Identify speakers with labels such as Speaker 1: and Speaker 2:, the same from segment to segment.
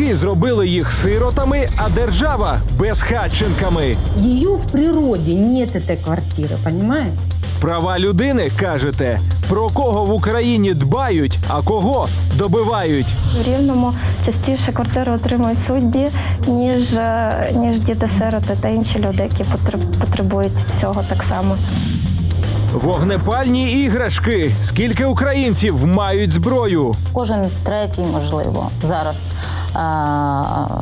Speaker 1: Батьки зробили їх сиротами, а держава безхатченками.
Speaker 2: Ее в природе нет этой квартиры, понимаете?
Speaker 1: Права людини кажете, про кого в Україні дбають, а кого добивають.
Speaker 3: В Рівному частіше квартиру отримують судді, ніж, е, ніж діти-сироти та інші люди, які потребують цього так само.
Speaker 1: Вогнепальні іграшки. Скільки українців мають зброю?
Speaker 4: Кожен третій, можливо, зараз е,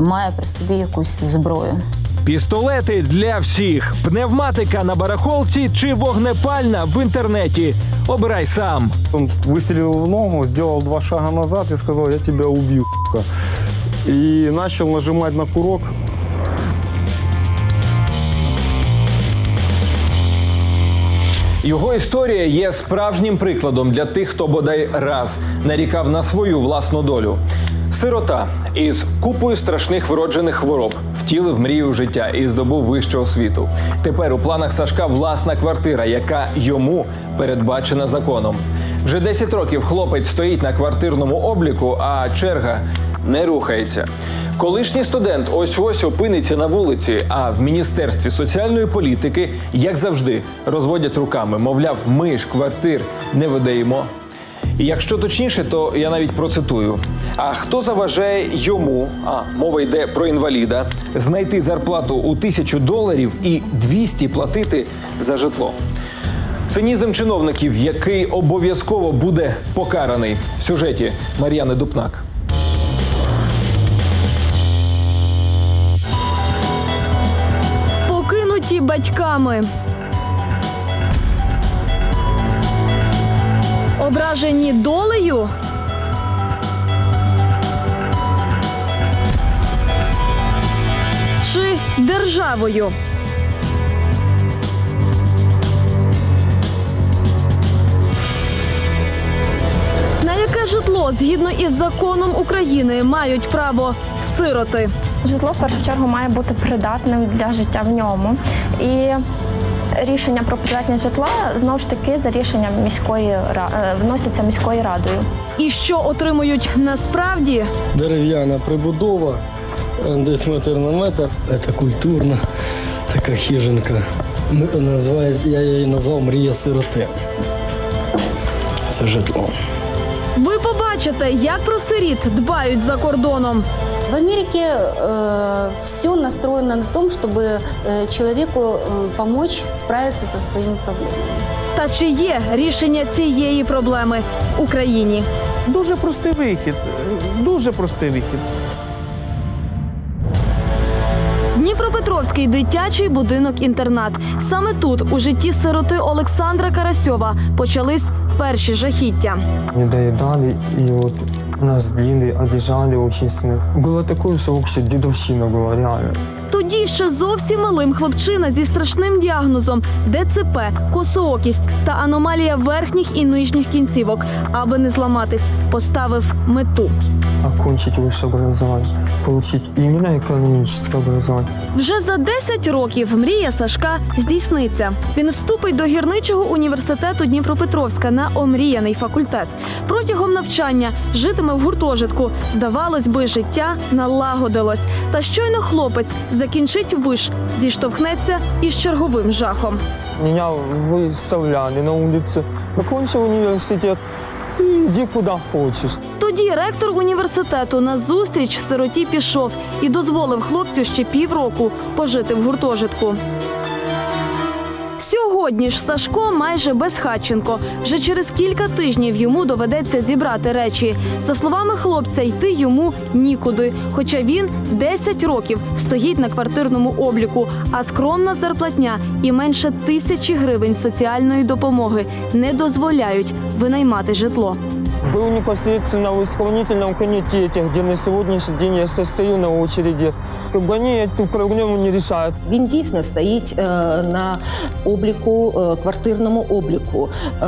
Speaker 4: має при собі якусь зброю.
Speaker 1: Пістолети для всіх, пневматика на барахолці чи вогнепальна в інтернеті. Обирай сам.
Speaker 5: Он выстрелил в ногу, сделал два шага назад и сказал, я тебя убью. сука». И начал нажимать на курок.
Speaker 1: Його історія є справжнім прикладом для тих, хто бодай раз нарікав на свою власну долю. Сирота із купою страшних вроджених хвороб втілив мрію життя і здобув вищу освіту. Тепер у планах Сашка власна квартира, яка йому передбачена законом. Вже 10 років хлопець стоїть на квартирному обліку, а черга не рухається. Колишній студент ось ось опиниться на вулиці, а в міністерстві соціальної політики, як завжди, розводять руками. Мовляв, ми ж квартир не видаємо. І якщо точніше, то я навіть процитую: а хто заважає йому, а мова йде про інваліда, знайти зарплату у тисячу доларів і 200 платити за житло? Цинізм чиновників, який обов'язково буде покараний в сюжеті Мар'яни Дупнак.
Speaker 6: Батьками. Ображені долею. Чи державою? На яке житло згідно із законом України мають право сироти?
Speaker 3: Житло в першу чергу має бути придатним для життя в ньому. І рішення про придатність житла знову ж таки за рішенням міської ра- е, вносяться міською радою.
Speaker 6: І що отримують насправді?
Speaker 7: дерев'яна прибудова, е, десь метр на метр. Це культурна така хижинка. Називає, я її назвав Мрія сироти. Це житло.
Speaker 6: Ви побачите, як про сиріт дбають за кордоном.
Speaker 4: В Америке все настроено на том, чтобы э, человеку э, помочь справиться со своими проблемами.
Speaker 6: Та чи є рішення цієї проблеми в Україні?
Speaker 8: Дуже простий вихід. Дуже простий вихід.
Speaker 6: Дніпропетровський дитячий будинок-інтернат. Саме тут, у житті сироти Олександра Карасьова, почались перші жахіття.
Speaker 9: не доедали, и вот нас били, обижали очень сильно. Было такое, что вообще дедовщина была, реально.
Speaker 6: Тоді ще зовсім малим хлопчина зі страшним діагнозом ДЦП, косоокість та аномалія верхніх і нижніх кінцівок, аби не зламатись, поставив мету.
Speaker 9: Окончить высшее образование, получить именно экономическое образование.
Speaker 6: Вже за 10 років мрія Сашка здійсниться. Він вступить до гірничого університету Дніпропетровська на омріяний факультет. Протягом навчання житиме в гуртожитку. Здавалось би, життя налагодилось. Та щойно хлопець закінчить виш, зіштовхнеться із черговим жахом.
Speaker 9: Меня выставляли на улице. Окончил университет, и куди хочеш.
Speaker 6: Тоді ректор університету на зустріч сироті пішов і дозволив хлопцю ще півроку пожити в гуртожитку. Сьогодні ж Сашко майже безхатченко. Вже через кілька тижнів йому доведеться зібрати речі. За словами хлопця, йти йому нікуди. Хоча він 10 років стоїть на квартирному обліку, а скромна зарплатня і менше тисячі гривень соціальної допомоги не дозволяють винаймати житло.
Speaker 9: Был непосредственно в исполнительном комитете, где на сегодняшний день я состою на очереди. Как бы они эту проблему не решают.
Speaker 10: Він дійсно стоїть е, на обліку, е, квартирному обліку е,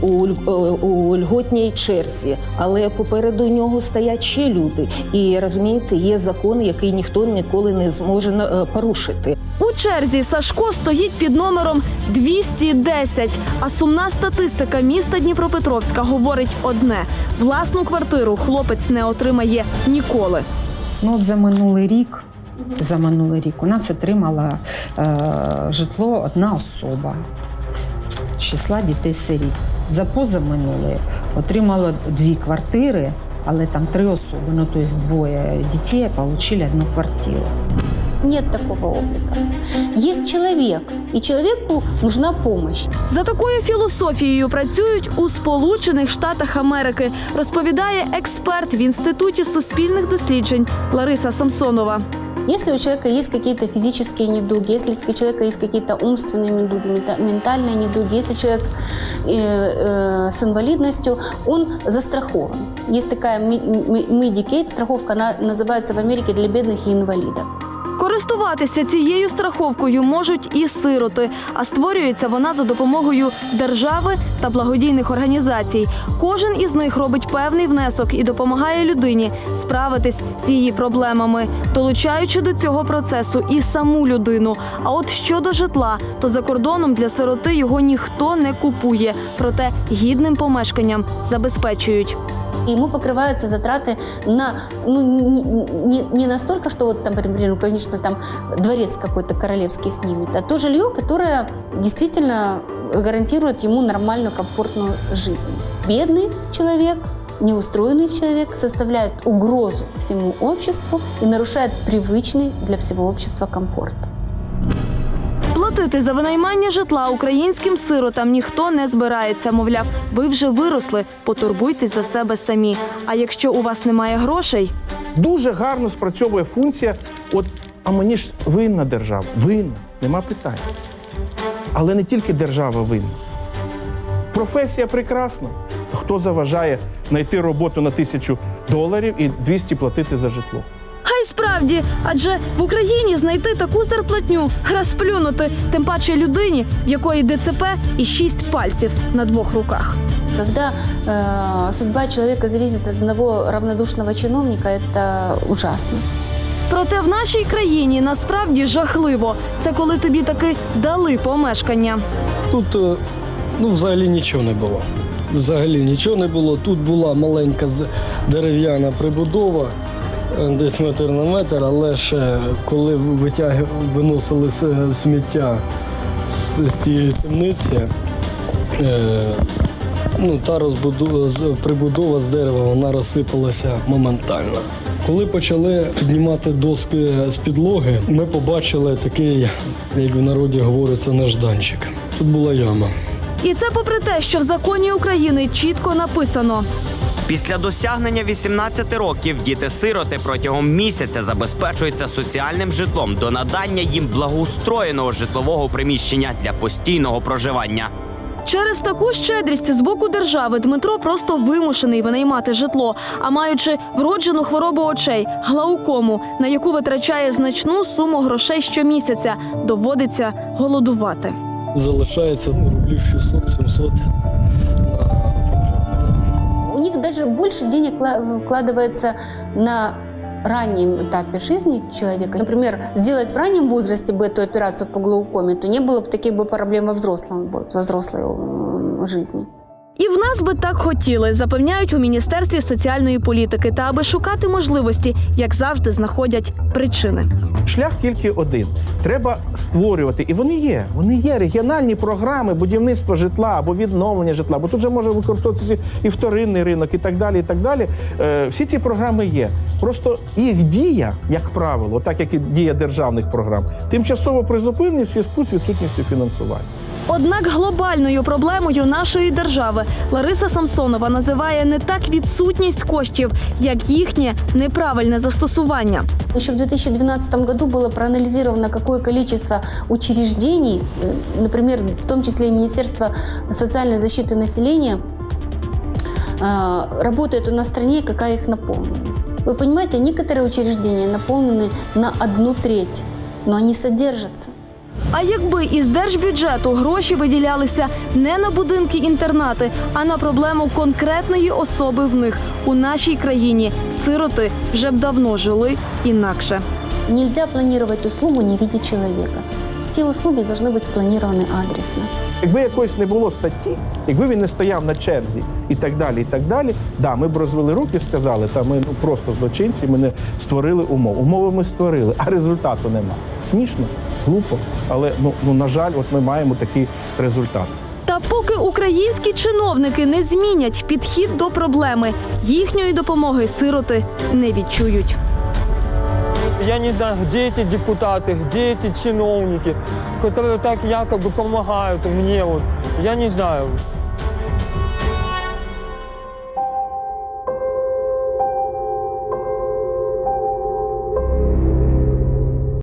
Speaker 10: у, ль- е, у льготній черзі, але попереду нього стоять ще люди. І розумієте, є закон, який ніхто ніколи не зможе е, порушити.
Speaker 6: Черзі Сашко стоїть під номером 210. А сумна статистика міста Дніпропетровська говорить одне: власну квартиру хлопець не отримає ніколи.
Speaker 2: Ну, за минулий рік, за минулий рік у нас отримала е, житло одна особа з числа дітей-сиріт. За позаминулий отримала дві квартири, але там три особи, ну тобто двоє дітей отримали одну квартиру.
Speaker 4: Нет такого облика. Есть человек, и человеку нужна помощь.
Speaker 6: За такою філософією працюють у Сполучених Штатах Америки, розповідає експерт в інституті суспільних досліджень Лариса Самсонова.
Speaker 4: Если у человека есть какие-то физические недуги, если у человека есть какие-то умственные недуги, мента- ментальные недуги, если человек э, э, с инвалидностью, он застрахован. Есть такая ми- ми- Medicaid, страховка, она называется в Америке для бедных и инвалидов.
Speaker 6: Користуватися цією страховкою можуть і сироти, а створюється вона за допомогою держави та благодійних організацій. Кожен із них робить певний внесок і допомагає людині справитись з її проблемами, долучаючи до цього процесу і саму людину. А от щодо житла, то за кордоном для сироти його ніхто не купує, проте гідним помешканням забезпечують.
Speaker 4: И ему покрываются затраты на, ну, не, не- настолько, что вот там, например, ну, конечно, там дворец какой-то королевский снимет, а то жилье, которое действительно гарантирует ему нормальную, комфортную жизнь. Бедный человек, неустроенный человек составляет угрозу всему обществу и нарушает привычный для всего общества комфорт.
Speaker 6: Платити за винаймання житла українським сиротам ніхто не збирається. Мовляв, ви вже виросли, потурбуйтесь за себе самі. А якщо у вас немає грошей,
Speaker 8: Дуже гарно спрацьовує функція. От, а мені ж винна держава. Винна, нема питань. Але не тільки держава винна. Професія прекрасна. Хто заважає знайти роботу на тисячу доларів і 200 платити за житло?
Speaker 6: Й справді, адже в Україні знайти таку зарплатню розплюнути, тим паче людині, в якої ДЦП і шість пальців на двох руках.
Speaker 4: Когда э, судьба человека зависит от одного равнодушного чиновника, это ужасно.
Speaker 6: Проте в нашій країні насправді жахливо. Це коли тобі таки дали помешкання.
Speaker 7: Тут е, ну, взагалі нічого не було. Взагалі нічого не було. Тут була маленька з- дерев'яна прибудова, десь метр на метр, але ще коли витяг... виносили сміття з, з тієї темниці, е, ну, та розбудова, прибудова з дерева вона розсипалася моментально. Коли почали піднімати доски з підлоги, ми побачили такий, як в народі говориться, нежданчик. Тут була яма.
Speaker 6: І це попри те, що в законі України чітко написано.
Speaker 11: Після досягнення 18 років діти-сироти протягом місяця забезпечуються соціальним житлом до надання їм благоустроєного житлового приміщення для постійного проживання.
Speaker 6: Через таку щедрість з боку держави Дмитро просто вимушений винаймати житло, а маючи вроджену хворобу очей, глаукому, на яку витрачає значну суму грошей щомісяця, доводиться голодувати.
Speaker 7: Залишається рублів 600-700 на проживання.
Speaker 4: У них даже больше денег кла- вкладывается на раннем этапе жизни человека. Например, сделать в раннем возрасте бы эту операцию по глаукоме, то не было бы таких бы проблем во взрослом, во взрослой м, жизни.
Speaker 6: І в нас би так хотіли, запевняють у міністерстві соціальної політики. Та аби шукати можливості, як завжди, знаходять причини.
Speaker 8: Шлях тільки один. Треба створювати, і вони є. Вони є регіональні програми будівництва житла або відновлення житла, бо тут же може використовуватися і вторинний ринок, і так далі. І так далі. Е, всі ці програми є. Просто їх дія, як правило, так як і дія державних програм, тимчасово призупинені в зв'язку з відсутністю фінансування.
Speaker 6: Однак глобальною проблемою нашої держави Лариса Самсонова називає не так відсутність коштів, як їхнє неправильне застосування.
Speaker 4: Еще в 2012 году было проанализировано, какое количество учреждений, э, например, в том числе и Министерство социальной защиты населения, э, работает у нас в стране, и какая их наполненность. Вы понимаете, некоторые учреждения наполнены на одну треть, но они содержатся.
Speaker 6: А якби із держбюджету гроші виділялися не на будинки-інтернати, а на проблему конкретної особи в них у нашій країні, сироти вже б давно жили інакше.
Speaker 4: Нельзя планировать услугу, не видя человека. Все услуги должны быть спланированы адресно.
Speaker 8: Якби якоїсь не було статті, якби він не стояв на черзі і так далі, і так далі, да, ми б розвели руки, сказали, та ми ну просто злочинці, ми не створили умов. Умови ми створили, а результату нема. Смішно, глупо, але ну, ну на жаль, от ми маємо такий результат.
Speaker 6: Та поки українські чиновники не змінять підхід до проблеми, їхньої допомоги сироти не відчують.
Speaker 9: Я не знаю, где эти депутаты, где эти чиновники, которые так якобы помогают мне. Вот. Я не знаю.